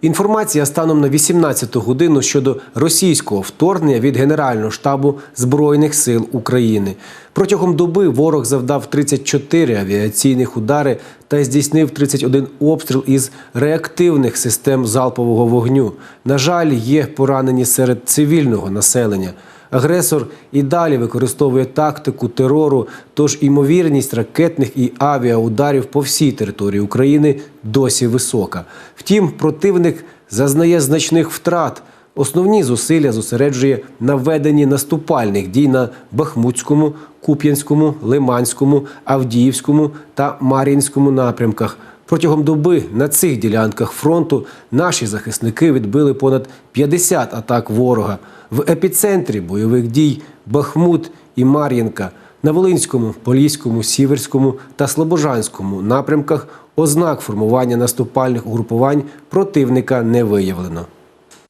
Інформація станом на 18 годину щодо російського вторгнення від Генерального штабу Збройних сил України. Протягом доби ворог завдав 34 авіаційних удари та здійснив 31 обстріл із реактивних систем залпового вогню. На жаль, є поранені серед цивільного населення. Агресор і далі використовує тактику терору, тож імовірність ракетних і авіаударів по всій території України досі висока. Втім, противник зазнає значних втрат. Основні зусилля зосереджує на веденні наступальних дій на Бахмутському, Куп'янському, Лиманському, Авдіївському та Мар'їнському напрямках. Протягом доби на цих ділянках фронту наші захисники відбили понад 50 атак ворога. В епіцентрі бойових дій Бахмут і Мар'їнка. На Волинському, Поліському, Сіверському та Слобожанському напрямках ознак формування наступальних угрупувань противника не виявлено.